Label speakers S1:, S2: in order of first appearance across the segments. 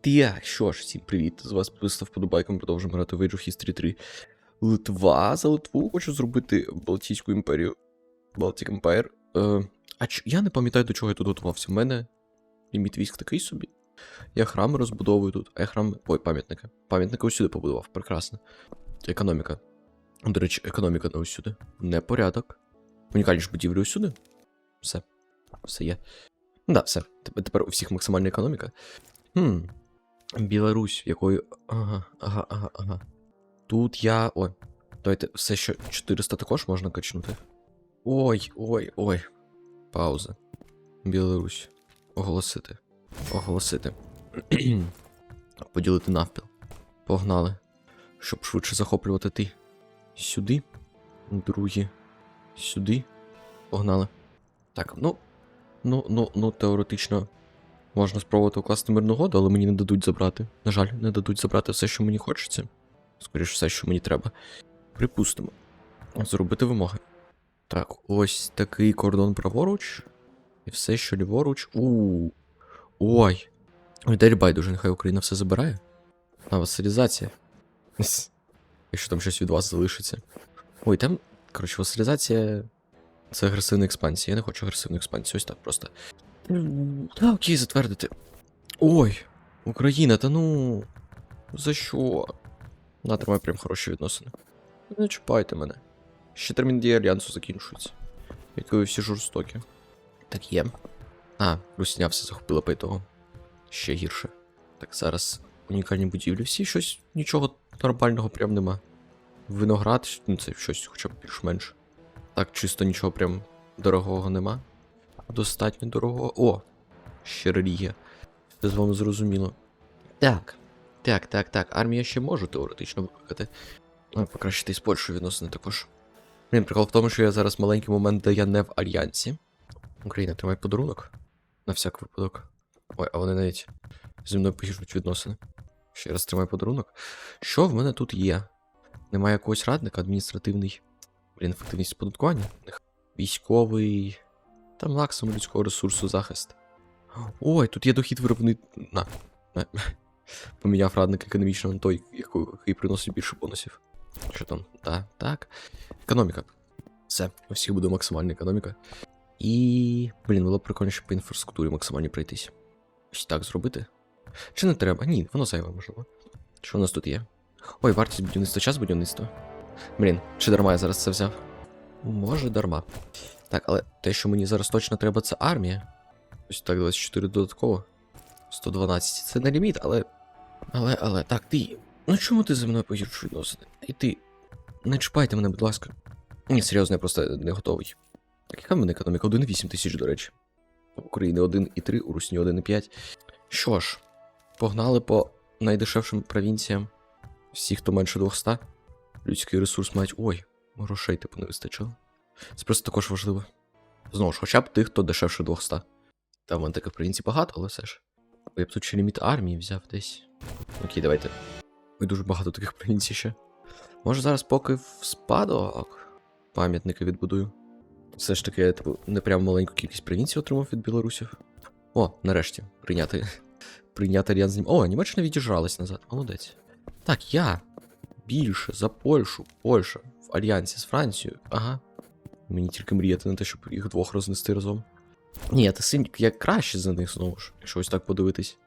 S1: Так, що ж, всім привіт. З вас підписав вподобайком, продовжуємо грати в Age of History 3. Литва за Литву хочу зробити Балтійську імперію. Baltic Empire. Е, а ч... я не пам'ятаю, до чого я тут готувався. У мене ліміт військ такий собі. Я храми розбудовую тут, а я храми. Ой, пам'ятники. Пам'ятники усюди побудував. Прекрасно. Економіка. До речі, економіка не усюди. Непорядок. Унікальні ж будівлі усюди. Все. Все є. Да, все. Тепер у всіх максимальна економіка. Хм. Білорусь, якою. Ага, ага, ага, ага. Тут я. Ой. Давайте все, що 400 також можна качнути. Ой, ой, ой. Пауза. Білорусь. Оголосити. Оголосити. Поділити навпіл. Погнали. Щоб швидше захоплювати ти. Сюди. Другі. Сюди. Погнали. Так, ну. Ну, ну, ну, теоретично. Можна спробувати укласти мирну угоду, але мені не дадуть забрати. На жаль, не дадуть забрати все, що мені хочеться. Скоріше, все, що мені треба. Припустимо. Зробити вимоги. Так, ось такий кордон праворуч. І все, що ліворуч. у Ой. Ой, байдуже, нехай Україна все забирає. А, васалізація. Якщо там щось від вас залишиться. Ой, там, коротше, васалізація. Це агресивна експансія. Я не хочу агресивну експансію. Ось так просто. Та окей, затвердити. Ой, Україна, та ну. За що? На, тримай прям хороші відносини. Не чіпайте мене. Ще термін дії альянсу закінчується. Як ви всі жорстокі. Так є. А, Русня все захопила по того. Ще гірше. Так, зараз унікальні будівлі. Всі щось нічого нормального прям нема. Виноград, ну це щось хоча б більш-менш. Так, чисто нічого прям дорогого нема. Достатньо дорогого. О! Релігія. Це з вами зрозуміло. Так. Так, так, так. Армія ще можу теоретично викликати. Ну, покращити з Польщею відносини також. Блін, прикол в тому, що я зараз маленький момент, де я не в альянсі. Україна, тримай подарунок. На всяк випадок. Ой, а вони навіть зі мною пишуть відносини. Ще раз тримай подарунок. Що в мене тут є? Немає якогось радника, адміністративний. Блін, ефективність оподаткування. Військовий. Там максимум людського ресурсу захист. Ой, тут є дохід виробний. На. на. Поміняв радник економічно на той, який приносить більше бонусів. Що там? Так, так. Економіка. Все, у всіх буде максимальна економіка. І. Блін, було б прикольніше по інфраструктурі максимально пройтись. Ось так зробити. Чи не треба? Ні, воно зайве, можливо. Що у нас тут є? Ой, вартість будівництва, час будівництва. Блін, чи дарма я зараз це взяв? Може, дарма. Так, але те, що мені зараз точно треба, це армія. Ось так, 24 додатково. 112. Це не ліміт, але. Але, але. Так, ти. Ну чому ти зі мною погіршуєш відносини? І ти. Не чіпайте мене, будь ласка. Ні, серйозно, я просто не готовий. Так, яка в мене економіка? 1,8 тисяч, до речі. У України 1,3, у Русні 1,5. Що ж, погнали по найдешевшим провінціям. Всі, хто менше 200. Людський ресурс мають. Ой, грошей типу не вистачило. Це просто також важливо. Знову ж, хоча б тих, хто дешевше 200. Там в мене таких провінцій багато, але все ж. Я б тут ще ліміт армії взяв десь. Окей, давайте. Ой, дуже багато таких провінцій ще. Може зараз поки в спадок пам'ятники відбудую. Все ж таки, я типу, не прям маленьку кількість провінцій отримав від білорусів. О, нарешті, прийняти. Прийняти альянс з ним. О, Німеччина відіжралась назад. Молодець. Так, я більше за Польщу, Польща в альянсі з Францією. Ага. Мені тільки мріяти на те, щоб їх двох рознести разом. Ні, ти сильно я краще за них знову ж, якщо ось так подивитись.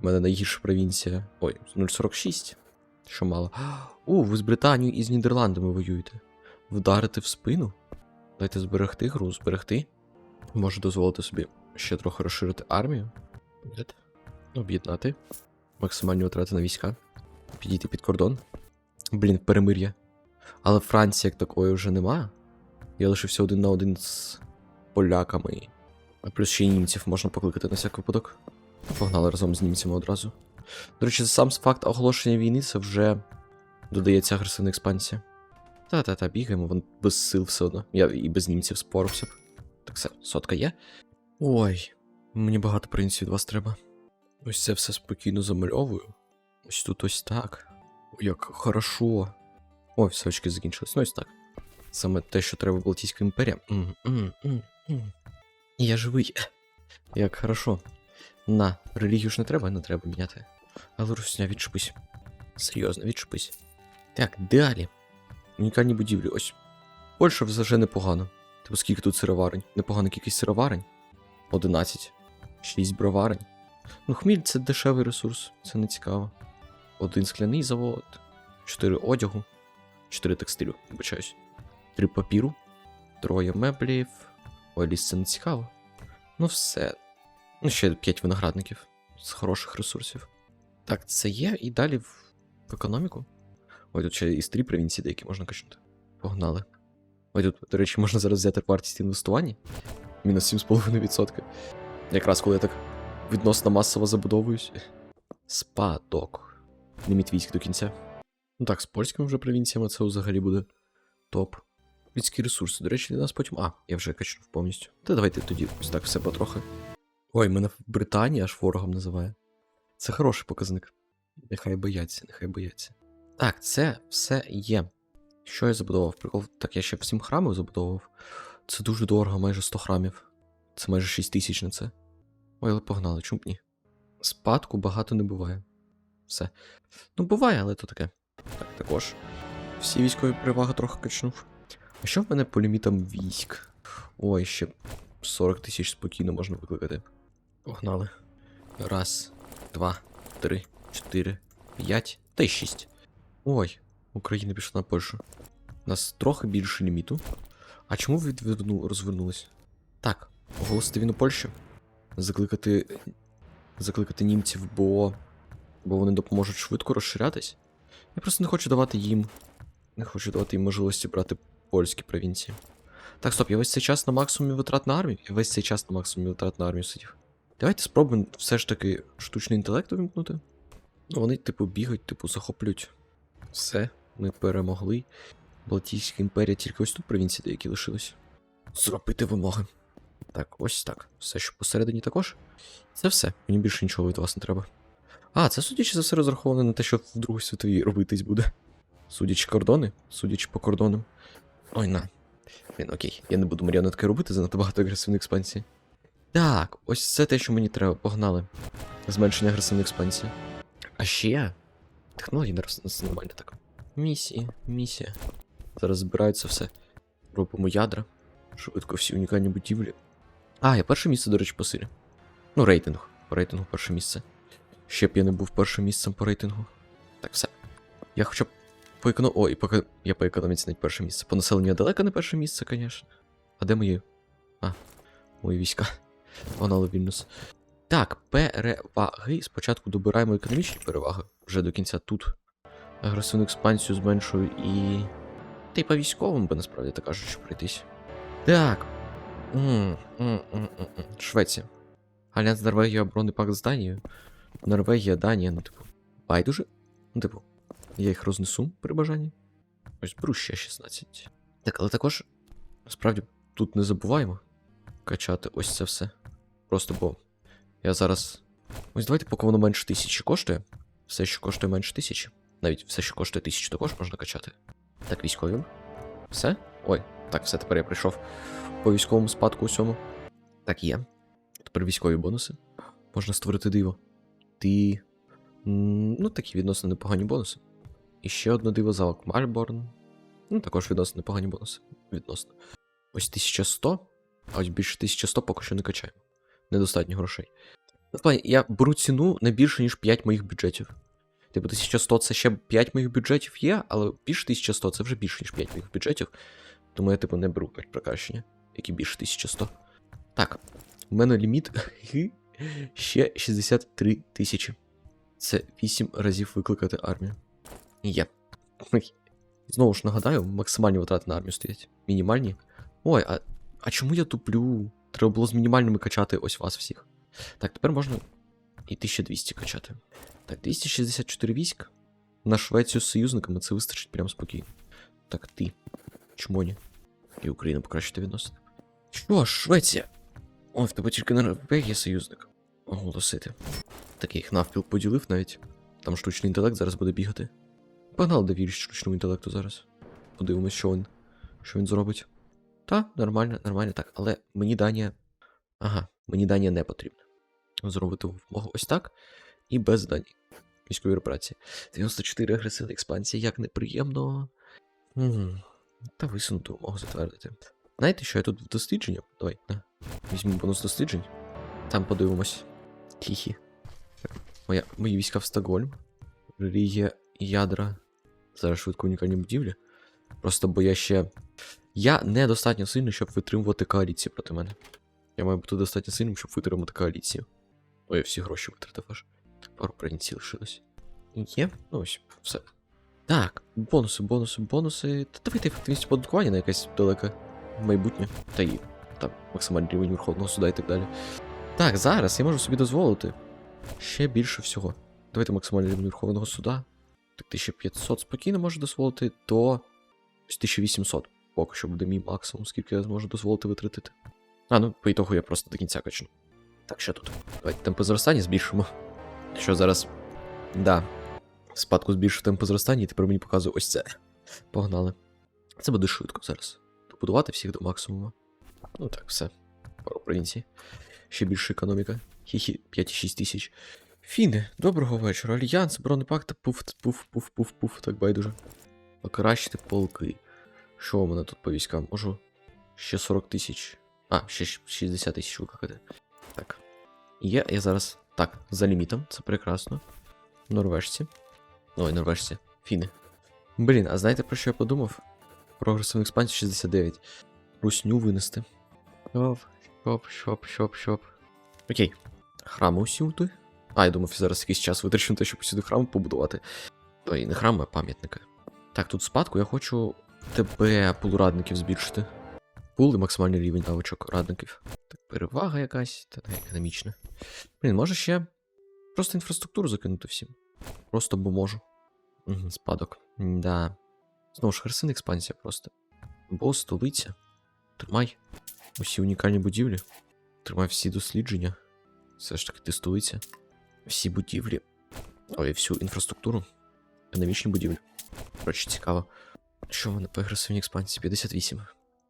S1: У мене найгірша провінція. Ой, 0,46. Що мало. У, ви з Британією і з Нідерландами воюєте. Вдарити в спину? Дайте зберегти гру, зберегти. Можу дозволити собі ще трохи розширити армію. Об'єднати. Максимальні витрати на війська. Підійти під кордон. Блін, перемир'я. Але Франції як такої вже нема. Я лишився один на один з поляками. А плюс ще й німців можна покликати на всяк випадок. Погнали разом з німцями одразу. До речі, сам факт оголошення війни це вже додається агресивна експансія. Та-та-та, бігаємо, вон без сил все одно. Я і без німців спорався б. Так все, сотка є. Ой, мені багато принців від вас треба. Ось це все спокійно замальовую. Ось тут ось так. Як хорошо. Ой, все очки закінчились. Ну ось так. Саме те, що треба Балтійська імперія. Я живий. Як хорошо. На, релігію ж не треба, не треба міняти. Але Русня, відчепись. Серйозно, відчепись. Так, далі. Унікальні будівлі. Ось. Польща вже непогано. Типу, скільки тут сироварень? Непогана кількість сироварень. 11. 6 броварень. Ну, хміль це дешевий ресурс, це не цікаво. Один скляний завод, 4 одягу, 4 текстилю, вибачаюсь. 3 папіру, троє меблів. Ой, ліс це не цікаво. Ну, все. Ну, ще 5 виноградників з хороших ресурсів. Так, це є, і далі в, економіку. Ой, тут ще із 3 провінції деякі можна качнути. Погнали. Ой, тут, до речі, можна зараз взяти вартість інвестування. Мінус 7,5%. Якраз коли я так відносно масово забудовуюсь. Спадок. Ліміт військ до кінця. Ну так, з польськими вже провінціями це взагалі буде топ. Людські ресурси, до речі, для нас потім. А, я вже качнув повністю. Та давайте тоді ось так все потрохи. Ой, мене в Британії аж ворогом називає. Це хороший показник. Нехай бояться, нехай бояться. Так, це все є. Що я забудував? Прикол. Так, я ще 7 храмів забудовував. Це дуже дорого, майже 100 храмів. Це майже 6 тисяч на це. Ой, але погнали, чому б ні? Спадку багато не буває. Все. Ну, буває, але то таке. Так, також. Всі військові переваги трохи качнув. А що в мене по лімітам військ? Ой, ще 40 тисяч спокійно можна викликати. Погнали. Раз, два, три, чотири, п'ять та й шість. Ой, Україна пішла на Польщу. У нас трохи більше ліміту. А чому відверну, розвернулись? Так, оголосити війну Польщі. Закликати. Закликати німців, бо. Бо вони допоможуть швидко розширятись. Я просто не хочу давати їм. Не хочу давати їм можливості брати польські провінції. Так, стоп, я весь цей час на максимумі витрат на армію. Я весь цей час на максимумі витрат на армію сидів. Давайте спробуємо все ж таки штучний інтелект увімкнути. Ну, вони, типу, бігають, типу, захоплюють. Все, ми перемогли. Балтійська імперія, тільки ось тут провінції деякі лишились. Зробити вимоги. Так, ось так. Все, що посередині також. Це все. Мені більше нічого від вас не треба. А, це судячи за все розраховано на те, що в Другій світовій робитись буде. Судячи кордони, судячи по кордонам. Ой, на. Блін, окей, я не буду маріонетки робити, занадто багато агресивної експансії. Так, ось це те, що мені треба, погнали. Зменшення агресивної експансії. А ще. Технології не роз- нормально так. Місії, місія. Зараз збирається все. Робимо ядра. Швидко всі унікальні будівлі. А, я перше місце, до речі, по. Ну, рейтинг. По рейтингу перше місце. Ще б я не був першим місцем по рейтингу. Так, все. Я хоча б по економ... О, і поки я по економіці навіть перше місце. По населенню далеко не перше місце, звісно. А де мої. А, мої війська. Погнали Вільнюс. Так, переваги. Спочатку добираємо економічні переваги. Вже до кінця тут. Агресивну експансію зменшую і. Та й по військовим би насправді так кажучи пройтись. Так. М, м, м, м, м. Швеція. Альянс Норвегія оборонний пакт з Данією. Норвегія, Данія, ну, типу. Байдуже? Ну, типу, я їх рознесу при бажанні. Ось беру ще 16. Так, але також, насправді, тут не забуваємо качати ось це все. Просто бо я зараз. Ось давайте, поки воно менше тисячі коштує. Все, що коштує менше тисячі. Навіть все, що коштує тисячу, також можна качати. Так, військові. Все? Ой, так, все, тепер я прийшов по військовому спадку усьому. Так, є. Тепер військові бонуси. Можна створити диво. Ти. Ну, такі відносно непогані бонуси. І ще одне диво залог Мальборн. Ну, також відносно непогані бонуси. Відносно. Ось 1100, а ось більше 1100 поки що не качаємо. Недостатньо грошей. Ну, в плані, я беру ціну не більше, ніж 5 моїх бюджетів. Типу, 1100 це ще 5 моїх бюджетів є, але більше 1100 це вже більше, ніж 5 моїх бюджетів. Тому я, типу, не беру прикращення, які більше 1100. Так, у мене ліміт ще 63 тисячі. Це 8 разів викликати армію. Є. Ой. Знову ж нагадаю, максимальні витрати на армію стоять. Мінімальні. Ой, а, а чому я туплю? Треба було з мінімальними качати ось вас всіх. Так, тепер можна і 1200 качати. Так, 264 військ. На Швецію з союзниками це вистачить прям спокійно. Так, ти. Чмоні. І Україна покращити відносини. Що Швеція? О, в тебе тільки Норвегія союзник. Оголосити. Так я їх навпіл поділив навіть. Там штучний інтелект зараз буде бігати. Погнали довірюсь штучному інтелекту зараз. Подивимось, що він, що він зробить. Та, нормально, нормально так. Але мені Данія. Ага, мені Данія не потрібна. зробити вимогу ось так. І без здані військової операції. 94 агресивна експансія, як неприємно. М, Та висунуту вимогу затвердити. Знаєте, що я тут в дослідження? Давай, на. Візьму бонус досліджень. Там подивимось. Хі-хі. Моя, мої війська в Стокгольм. Ріє ядра. Зараз швидко унікальні будівлі. Просто бо я ще. Я недостатньо сильний, щоб витримувати коаліцію проти мене. Я маю бути достатньо сильним, щоб витримати коаліцію. Ой, я всі гроші витратив аж. Пару провінцій лишилось. Є? Ну ось, все. Так, бонуси, бонуси, бонуси. Та давайте ефективність податкування на якесь далеке майбутнє. Та і там максимальний рівень Верховного суда і так далі. Так, зараз я можу собі дозволити ще більше всього. Давайте максимальний рівень Верховного суда. Так 1500 спокійно можу дозволити до 1800. Поки що буде мій максимум, скільки я зможу дозволити витратити. А, ну, по ітогу я просто до кінця качну. Так, що тут? Давайте темпи зростання збільшимо. Що зараз. Да. Спадку збільшив темпи зростання, і тепер мені показує ось це. Погнали. Це буде швидко зараз. Добудувати всіх до максимуму. Ну так, все. Пару провінцій. Ще більше економіка. Хі-хі, 5,6 тисяч. Фіни, доброго вечора. Альянс, бронепакт, пуф, пуф, пуф, пуф, пуф, так байдуже. Покращити полки. Що у мене тут по військам? Можу. Ще 40 тисяч. А, ще 60 тисяч викликати. Так. Є, я зараз. Так, за лімітом, це прекрасно. Норвежці. Ой, норвежці. Фіни. Блін, а знаєте про що я подумав? Прогресивну експансію 69. Русню винести. Шоп, шоп, шоп, шоп, шоп. Окей. Храми усюди. А, я думав, зараз якийсь час витрачу на те, щоб усюди храм побудувати. Ой, не храми, а пам'ятники. Так, тут спадку я хочу ТП полурадників збільшити. Пул і максимальний рівень навичок радників. Так, перевага якась, та не економічна. Блін, може ще просто інфраструктуру закинути всім. Просто бо можу. Угу, спадок. Да. Знову ж херсин експансія просто. Бо столиця. Тримай. Усі унікальні будівлі. Тримай всі дослідження. Все ж таки, ти столиця. Всі будівлі. Ой, всю інфраструктуру. Економічні будівлі. Коротше, цікаво. Що в мене по агресивній експансії? 58.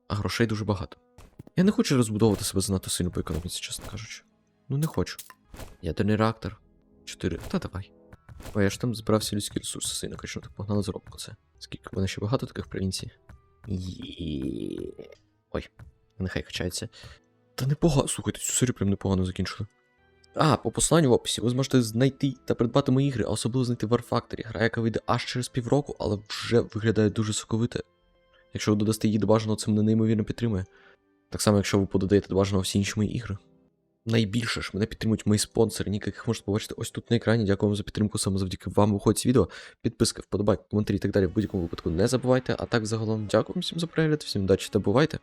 S1: А грошей дуже багато. Я не хочу розбудовувати себе занадто сильно по економіці, чесно кажучи. Ну не хочу. Ядерний реактор. 4. Та давай. Ой, я ж там збирався людські ресурси сильно качнути. Погнали зробимо це. Скільки в мене ще багато таких провінцій? Є. Ой, нехай качається. Та непогано. Слухайте, цю серію прям непогано закінчили. А, по посланню в описі ви зможете знайти та придбати мої ігри, а особливо знайти War Factory, гра, яка вийде аж через півроку, але вже виглядає дуже соковите. Якщо ви додасте її до бажаного, це мене неймовірно підтримує. Так само, якщо ви подадаєте до бажаного всі інші мої ігри. Найбільше ж мене підтримують мої спонсори, ніяк яких можете побачити ось тут на екрані. Дякую вам за підтримку, саме завдяки вам виходить це відео. Підписки, вподобайки, коментарі і так далі в будь-якому випадку не забувайте. А так загалом дякую всім за перегляд, всім удачі та бувайте!